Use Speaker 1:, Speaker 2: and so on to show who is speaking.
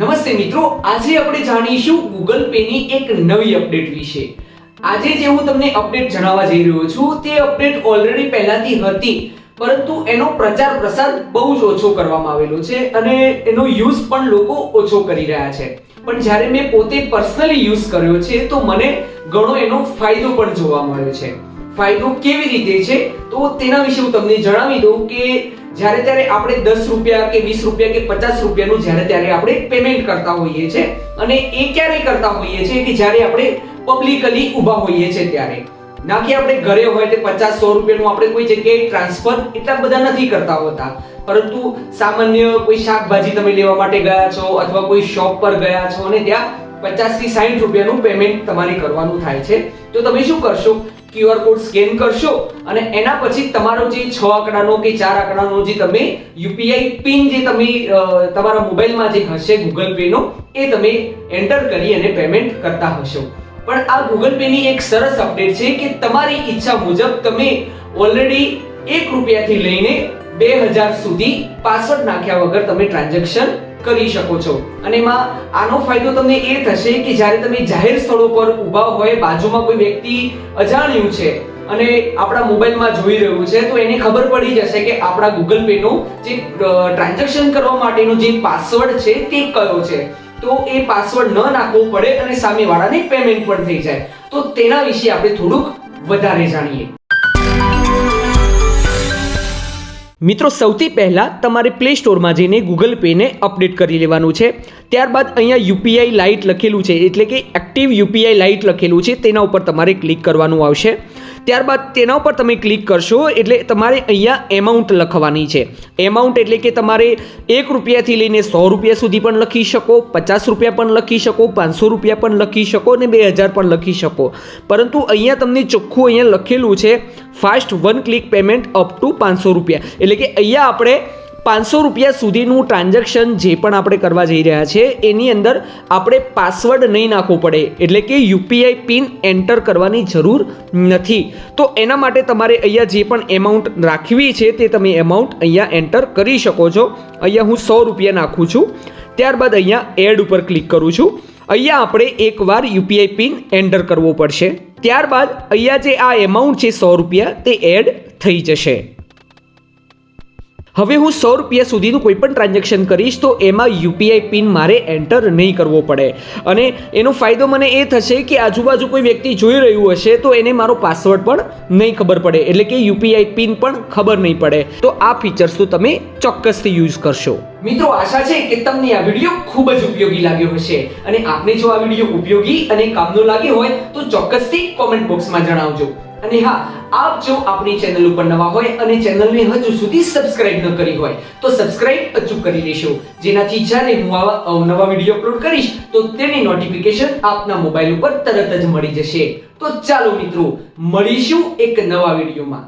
Speaker 1: નમસ્તે મિત્રો, આજે આપણે જાણીશું ગૂગલ પે ની એક નવી અપડેટ વિશે. આજે જે હું તમને અપડેટ જણાવવા જઈ રહ્યો છું, તે અપડેટ ઓલરેડી પહેલાથી હતી, પરંતુ એનો પ્રચાર પ્રસાર બહુ જ ઓછો કરવામાં આવેલો છે અને એનો યુઝ પણ લોકો ઓછો કરી રહ્યા છે. પણ જ્યારે મેં પોતે પર્સનલી યુઝ કર્યો છે, તો મને ઘણો એનો ફાયદો પણ જોવા મળ્યો છે. ફાયદો કેવી રીતે છે, તો તેના વિશે હું તમને જણાવી દઉં કે જ્યારે ત્યારે આપણે દસ રૂપિયા કે વીસ રૂપિયા કે પચાસ રૂપિયાનું જ્યારે ત્યારે આપણે પેમેન્ટ કરતા હોઈએ છીએ. અને એ ક્યારે કરતા હોઈએ છીએ કે જ્યારે આપણે પબ્લિકલી ઊભા હોઈએ છીએ ત્યારે. ના કે આપણે ઘરે હોય તે પચાસ, સો રૂપિયાનું આપણે કોઈ જગ્યાએ ટ્રાન્સફર એટલા બધા નથી કરતા હોતા. પરંતુ સામાન્ય કોઈ શાકભાજી તમે લેવા માટે ગયા છો અથવા કોઈ શોપ પર ગયા છો અને ત્યાં પચાસથી સાઠ રૂપિયાનું પેમેન્ટ તમારે કરવાનું થાય છે. તો તમે શું કરશો? ક્યુઆર કોડ સ્કેન કરશો અને એના પછી તમારો જે છ આંકડાનો કે ચાર આંકડાનો જે તમે યુપીઆઈ પિન જે તમે તમારા મોબાઈલમાં જે હશે ગૂગલ પે નો, એ તમે એન્ટર કરી અને પેમેન્ટ કરતા હશો. પણ આ ગૂગલ પે ની એક સરસ અપડેટ છે કે તમારી ઈચ્છા મુજબ તમે ઓલરેડી એક રૂપિયાથી લઈને બે હજાર સુધી પાસવર્ડ નાખ્યા વગર તમે ટ્રાન્ઝેક્શન કરી શકો છો. અને એમાં આનો ફાયદો તમને એ થશે કે જ્યારે તમે જાહેર સ્થળો પર ઊભા હોય, બાજુમાં કોઈ વ્યક્તિ અજાણ્યું છે અને આપણા મોબાઈલમાં જોઈ રહ્યું છે, તો એને ખબર પડી જશે કે આપણા ગૂગલ પે નો જે ટ્રાન્ઝેક્શન કરવા માટેનો જે પાસવર્ડ છે તે કયો છે. તો એ પાસવર્ડ ન નાખવો પડે અને સામેવાળાને પેમેન્ટ પણ થઈ જાય. તો તેના વિશે આપણે થોડુંક વધારે જાણીએ. મિત્રો સૌથી પહેલાં તમારે પ્લે સ્ટોરમાં જઈને ગૂગલ પેને અપડેટ કરી લેવાનું છે. ત્યારબાદ અહીંયા યુપીઆઈ લાઇટ લખેલું છે, એટલે કે એક્ટિવ યુપીઆઈ લાઇટ લખેલું છે, તેના ઉપર તમારે ક્લિક કરવાનું આવશે. ત્યારબાદ તેના ઉપર તમે ક્લિક કરશો, એટલે તમારે અહીંયા એમાઉન્ટ લખવાની છે. એમાઉન્ટ એટલે કે તમારે એક રૂપિયાથી લઈને સો રૂપિયા સુધી પણ લખી શકો, પચાસ રૂપિયા પણ લખી શકો, પાંચસો રૂપિયા પણ લખી શકો અને બે હજાર પણ લખી શકો. પરંતુ અહીંયા તમને ચોખ્ખું અહીંયા લખેલું છે, fast one click payment up to પાંચસો રૂપિયા. એટલે કે અહીંયા આપણે પાંચસો રૂપિયા સુધીનું ટ્રાન્ઝેક્શન જે પણ આપણે કરવા જઈ રહ્યા છે, એની અંદર આપણે પાસવર્ડ નહીં નાખવો પડે, એટલે કે યુપીઆઈ પિન એન્ટર કરવાની જરૂર નથી. તો એના માટે તમારે અહીંયા જે પણ એમાઉન્ટ રાખવી છે, તે તમે એમાઉન્ટ અહીંયા એન્ટર કરી શકો છો. અહીંયા હું સો રૂપિયા નાખું છું. ત્યારબાદ અહીંયા એડ ઉપર ક્લિક કરું છું. અહીંયા આપણે એકવાર યુપીઆઈ પિન એન્ટર કરવો પડશે. ત્યારબાદ અહીંયા જે આ એમાઉન્ટ છે, સો રૂપિયા, તે એડ થઈ જશે. હવે હું સો રૂપિયા સુધીનું કોઈ પણ ટ્રાન્ઝેક્શન કરીશ તો એમાં યુપીઆઈ પિન મારે એન્ટર નહીં કરવો પડે. અને એનો ફાયદો મને એ થશે કે આજુબાજુ કોઈ વ્યક્તિ જોઈ રહ્યું હશે તો એને મારો પાસવર્ડ પણ નહીં ખબર પડે. એટલે કે યુપીઆઈ પિન પણ ખબર નહીં પડે. તો આ ફીચર્સ તો તમે ચોક્કસથી યુઝ કરશો. મિત્રો, આશા છે કે તમને આ વીડિયો ખૂબ જ ઉપયોગી લાગ્યો હશે. અને આપને જો આ વીડિયો ઉપયોગી અને કામનો લાગ્યો હોય તો ચોક્કસથી કોમેન્ટ બોક્સમાં જણાવજો. અને હા, આપ જો આપણી ચેનલ ઉપર નવા હોય અને ચેનલને હજુ સુધી સબસ્ક્રાઇબ ન કરી હોય, તો સબસ્ક્રાઇબ અચૂક કરી લેશો. જેનાથી જ્યારે હું આવા અવનવા વીડિયો અપલોડ કરીશ, તો તેની નોટિફિકેશન આપના મોબાઈલ ઉપર તરત જ મળી જશે. તો ચાલો મિત્રો, મળીશું એક નવા વિડીયોમાં